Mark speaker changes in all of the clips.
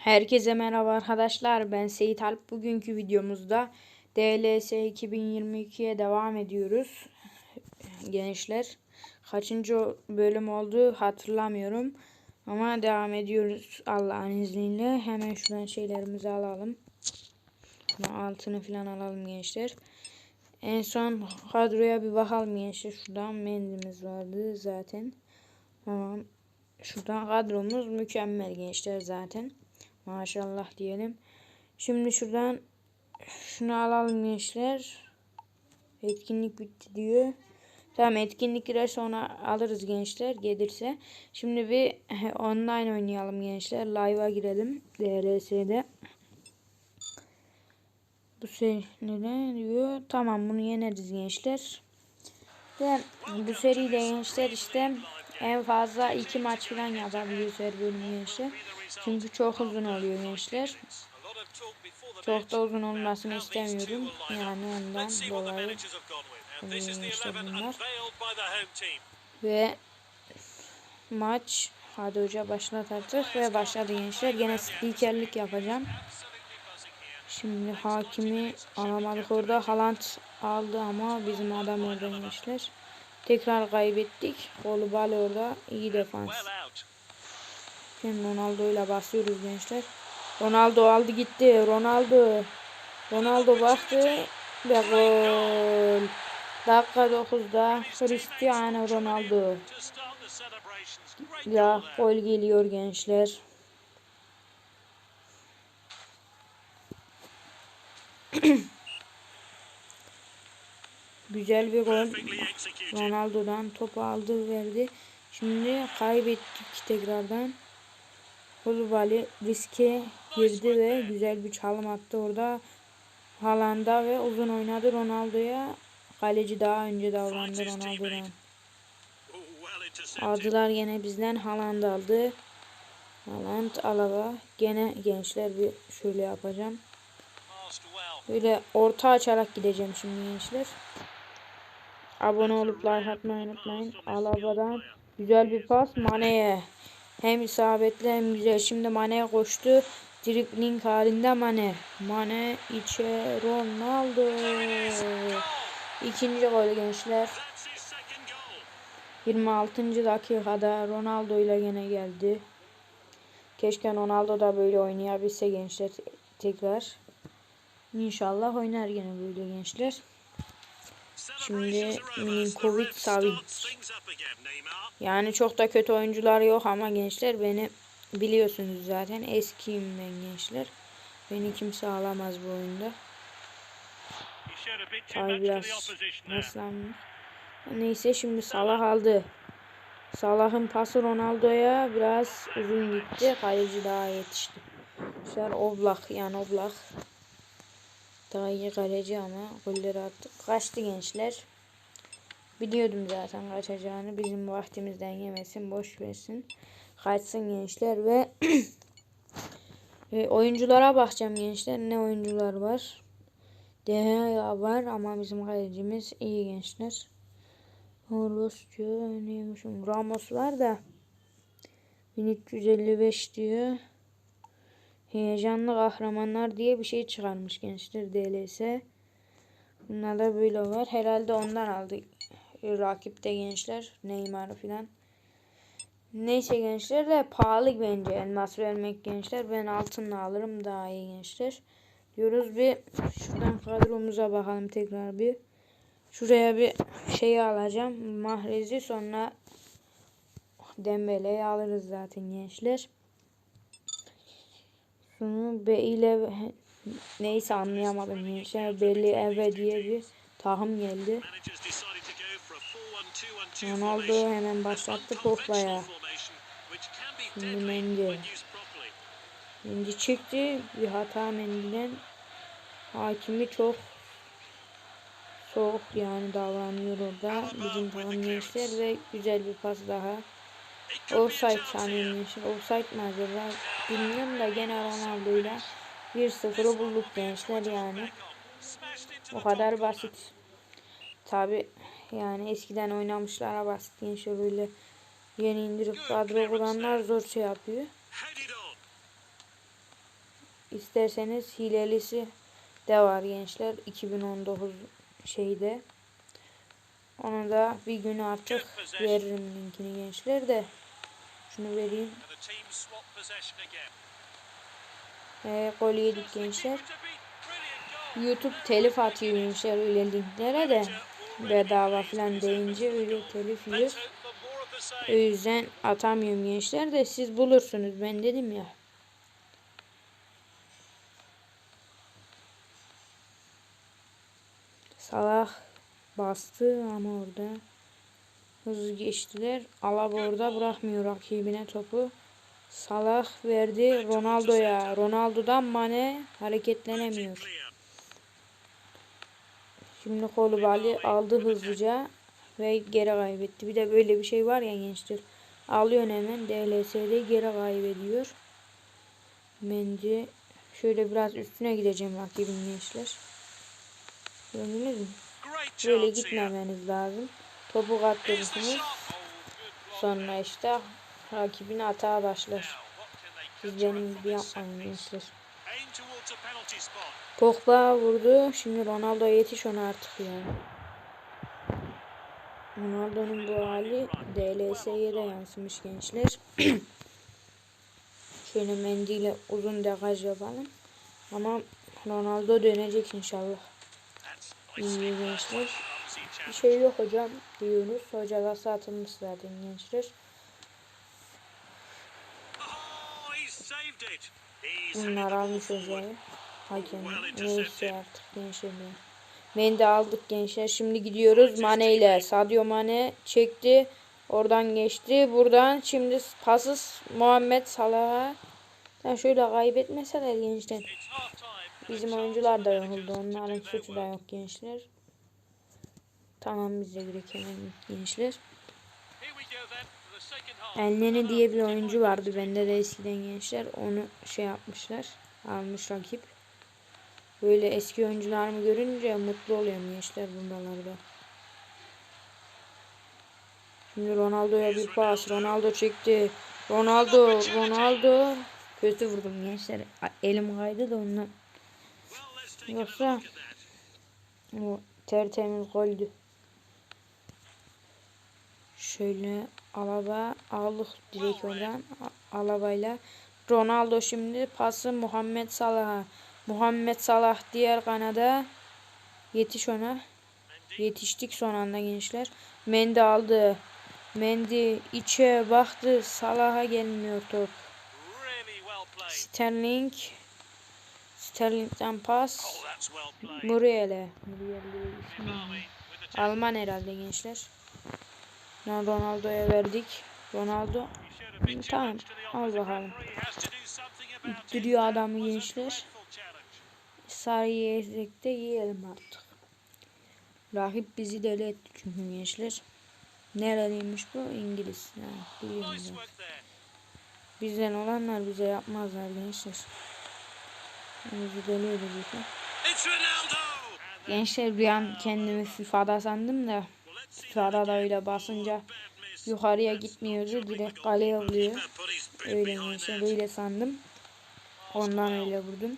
Speaker 1: Herkese merhaba arkadaşlar. Ben Seyit Alp. Bugünkü videomuzda DLS 2022'ye devam ediyoruz. Gençler. Kaçıncı bölüm oldu hatırlamıyorum. Ama devam ediyoruz Allah'ın izniyle. Hemen şuradan şeylerimizi alalım. Altını falan alalım gençler. En son kadroya bir bakalım gençler. Şuradan mendimiz vardı zaten. Tamam. Şuradan kadromuz mükemmel gençler zaten. Maşallah diyelim. Şimdi şuradan şunu alalım gençler. Etkinlik bitti diyor. Tamam etkinlik girerse ona alırız gençler gelirse. Şimdi bir online oynayalım gençler. Live'a girelim. DLS'de. Bu seri ne diyor? Tamam bunu yeneriz gençler. De, bu seride gençler işte en fazla iki maç falan yapabiliyoruz her bölüm gençler. Çünkü çok uzun oluyor gençler. Çok da uzun olmasını istemiyorum. Yani ondan dolayı işte bunlar. Ve maç hadi hoca başlat artık ve başladı gençler. Gene spikerlik yapacağım. Şimdi hakimi alamadık orada. Haaland aldı ama bizim adam orada gençler. Tekrar kaybettik. Kolu bal orada. iyi defans. Şimdi Ronaldo ile basıyoruz gençler. Ronaldo aldı gitti. Ronaldo. Ronaldo baktı. Ve gol. Dakika 9'da Cristiano Ronaldo. Ya gol geliyor gençler. Güzel bir gol. Ronaldo'dan topu aldı verdi. Şimdi kaybettik tekrardan. Kulübali riske girdi ve güzel bir çalım attı orada. Haaland'a ve uzun oynadı Ronaldo'ya. Kaleci daha önce davrandı Ronaldo'dan. Aldılar gene bizden Haaland aldı. Haaland Alaba. Gene gençler bir şöyle yapacağım. Böyle orta açarak gideceğim şimdi gençler. Abone olup like atmayı unutmayın. Alaba'dan güzel bir pas Mane'ye. Hem isabetli hem güzel. Şimdi Mane'ye koştu. Dribbling halinde Mane. Mane içe Ronaldo. İkinci gol gençler. 26. dakikada Ronaldo ile gene geldi. Keşke Ronaldo da böyle oynayabilse gençler tekrar. İnşallah oynar gene böyle gençler. Şimdi Milinkovic Savic. Yani çok da kötü oyuncular yok ama gençler beni biliyorsunuz zaten. Eskiyim ben gençler. Beni kimse alamaz bu oyunda. Tabi biraz naslanmış. Neyse şimdi Salah aldı. Salah'ın pası Ronaldo'ya biraz uzun gitti. Kaleci daha yetişti. Şöyle Oblak yani Oblak. Daha iyi kaleci ama golleri attık. Kaçtı gençler. Biliyordum zaten kaçacağını. Bizim vaktimizden yemesin. Boş versin. Kaçsın gençler ve e, oyunculara bakacağım gençler. Ne oyuncular var? Deha var ama bizim kalecimiz iyi gençler. Ramos diyor. Neymişim? Ramos var da 1355 diyor. Heyecanlı kahramanlar diye bir şey çıkarmış gençler DLS. Bunlar da böyle var. Herhalde ondan aldı. Rakipte gençler. Neymar falan. Neyse gençler de pahalı bence elmas vermek gençler. Ben altınla alırım daha iyi gençler. Diyoruz bir şuradan kadromuza bakalım tekrar bir. Şuraya bir şey alacağım. Mahrezi sonra Dembele'yi alırız zaten gençler. Şunu B ile neyse anlayamadım gençler. Belli eve diye bir tahım geldi. Ronaldo hemen başlattı Pogba'ya. Şimdi Mendy. Mendy çıktı. Bir hata Mendy'den. Hakimi çok soğuk yani davranıyor orada. Bizim takım ve güzel bir pas daha. Offside gençler. Offside mi acaba? Bilmiyorum da gene Ronaldo'yla 1-0'ı bulduk gençler yani. O kadar basit. Tabi yani eskiden oynamışlara basit gençler böyle yeni indirip kadro kuranlar zor şey yapıyor. isterseniz hilelisi de var gençler 2019 şeyde. Onu da bir gün artık veririm linkini gençler de. Şunu vereyim. Ee, gol yedik gençler. YouTube telif atıyor gençler öyle linklere de. Bedava falan deyince öyle telif yiyor. O yüzden atamıyorum gençler de siz bulursunuz ben dedim ya. Salah bastı ama orada hızlı geçtiler. Alaba orada bırakmıyor rakibine topu. Salah verdi Ronaldo'ya. Ronaldo'dan Mane hareketlenemiyor. Şimdi kolu bali aldı hızlıca ve geri kaybetti. Bir de böyle bir şey var ya gençler. Alıyorsun hemen DLS'de geri kaybediyor. Bence şöyle biraz üstüne gideceğim rakibin gençler. Gördünüz mü? Böyle gitmemeniz lazım. Topu kaptırırsınız. Sonra işte rakibin hata başlar. Siz benim gibi yapmayın gençler. Pogba vurdu. Şimdi Ronaldo yetiş ona artık ya. Ronaldo'nun bu hali DLS'ye de yansımış gençler. Şöyle mendiyle uzun degaj yapalım. Ama Ronaldo dönecek inşallah. İyi gençler. Bir şey yok hocam diyoruz. Hoca satılmış zaten gençler.
Speaker 2: Oh, he saved it.
Speaker 1: Bunlar
Speaker 2: headed the ball
Speaker 1: almış
Speaker 2: forward.
Speaker 1: hocayı. Hakem neyse artık gençler ya. Mendy aldık gençler. Şimdi gidiyoruz Mane ile. Sadio Mane çekti. Oradan geçti. Buradan şimdi pasız Muhammed Salah'a. Ya şöyle kaybetmeseler gençler. Bizim oyuncular da yoruldu. Onların suçu da yok gençler. Tamam bize göre hemen gençler. Elneni diye bir oyuncu vardı bende de eskiden gençler. Onu şey yapmışlar. Almış rakip. Böyle eski oyuncularımı görünce mutlu oluyorum gençler bundalarda. Şimdi Ronaldo'ya bir pas. Ronaldo çekti. Ronaldo, Ronaldo. Kötü vurdum gençler. Elim kaydı da ondan. Yoksa o tertemiz goldü. Şöyle Alaba aldık direkt oradan. Alabayla. Ronaldo şimdi pası Muhammed Salah'a. Muhammed Salah diğer kanada. Yetiş ona. Yetiştik son anda gençler. Mendy aldı. Mendy içe baktı. Salah'a gelmiyor top. Sterling. Sterling'den pas.
Speaker 2: Oh.
Speaker 1: Muriel'e. Muriel Alman herhalde gençler. Ya Ronaldo'ya verdik. Ronaldo tamam al bakalım. İttiriyor adamı gençler. Sarı yiyecek de yiyelim artık. Rakip bizi deli etti çünkü gençler. Nereliymiş bu? İngiliz. Yani biliyorum ben. Bizden olanlar bize yapmazlar gençler. Bizi deli edecek ha.
Speaker 2: It's Ronaldo. And then,
Speaker 1: Gençler bir an kendimi FIFA'da sandım da
Speaker 2: well, let's see that
Speaker 1: FIFA'da da
Speaker 2: again.
Speaker 1: öyle basınca yukarıya gitmiyordu. Direkt kaleye vuruyor. Öyle
Speaker 2: behind
Speaker 1: gençler
Speaker 2: that.
Speaker 1: öyle sandım. Ondan öyle vurdum.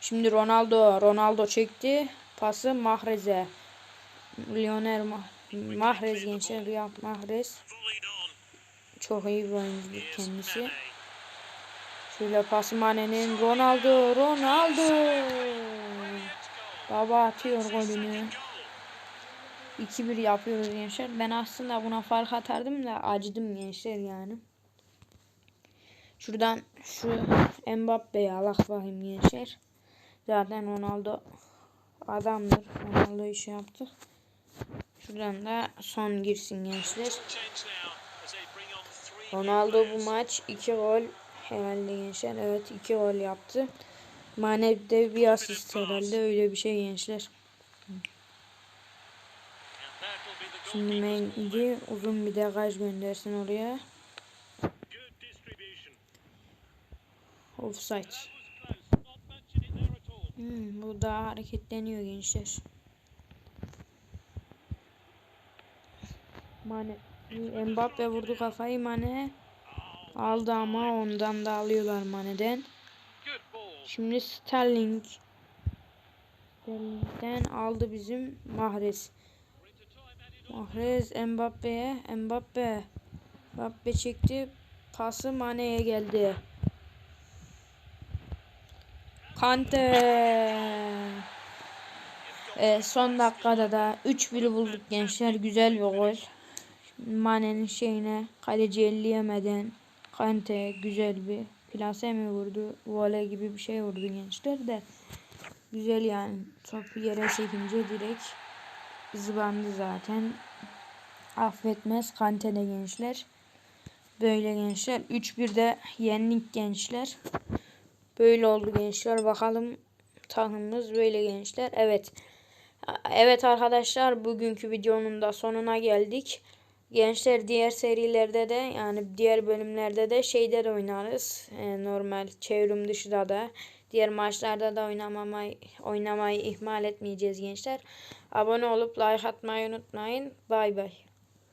Speaker 1: Şimdi Ronaldo. Ronaldo çekti. Pası Mahrez'e. Lionel Ma- Mahrez gençler. Riyad Mahrez. Çok iyi bir oyuncu kendisi. Şöyle pası Mane'nin Ronaldo. Ronaldo. Baba atıyor golünü.
Speaker 2: Goal.
Speaker 1: 2-1 yapıyoruz gençler. Ben aslında buna fark atardım da acıdım gençler yani. Şuradan şu Mbappe'yi alak bakayım gençler. Zaten Ronaldo adamdır. Ronaldo işi yaptık. Şuradan da son girsin gençler. Ronaldo bu maç 2 gol herhalde gençler. Evet 2 gol yaptı. Mane de bir asist herhalde öyle bir şey gençler. Şimdi Mendy uzun bir degaj göndersin oraya. Offside. Hmm, bu daha hareketleniyor gençler. Mane. Mbappe vurdu kafayı Mane. Aldı ama ondan da alıyorlar Mane'den. Şimdi Sterling. Sterling'den aldı bizim Mahrez. Mahrez Mbappe'ye. Mbappe. Mbappe çekti. Pası Mane'ye geldi. Kante. Ee, son dakikada da 3-1 bulduk gençler. Güzel bir gol. Mane'nin şeyine kaleci elleyemeden Kante güzel bir plase mi vurdu? Voley gibi bir şey vurdu gençler de. Güzel yani. Topu yere çekince direkt zıbandı zaten. Affetmez Kante de gençler. Böyle gençler. 3-1'de yendik gençler. Böyle oldu gençler. Bakalım takımımız böyle gençler. Evet. Evet arkadaşlar bugünkü videonun da sonuna geldik. Gençler diğer serilerde de yani diğer bölümlerde de şeyde de oynarız. Ee, normal çevrim dışında da diğer maçlarda da oynamamayı, oynamayı ihmal etmeyeceğiz gençler. Abone olup like atmayı unutmayın. Bay bay.